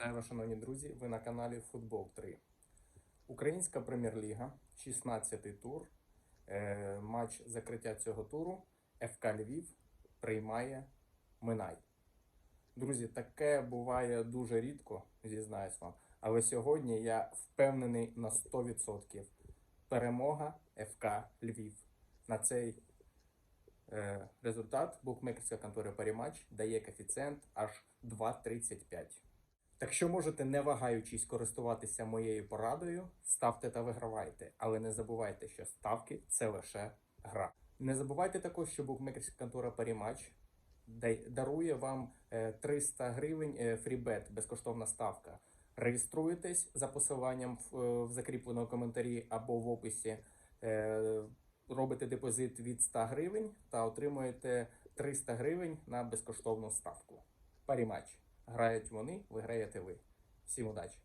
Вітаю вас, шановні друзі! Ви на каналі Футбол 3. Українська прем'єр-ліга, 16-й тур. Е, матч закриття цього туру. ФК Львів приймає Минай. Друзі, таке буває дуже рідко, зізнаюсь вам. Але сьогодні я впевнений на 100%. Перемога ФК Львів. На цей е, результат букмекерська контора Парімач дає коефіцієнт аж 2,35. Так що можете, не вагаючись користуватися моєю порадою, ставте та вигравайте. Але не забувайте, що ставки це лише гра. Не забувайте також, що букмекерська контора Парімач дарує вам е, 300 гривень е, фрібет, безкоштовна ставка. Реєструєтесь за посиланням в, е, закріпленому коментарі або в описі. Е, Робите депозит від 100 гривень та отримуєте 300 гривень на безкоштовну ставку. Парімач. Грають вони, виграєте ви. Всім удачі!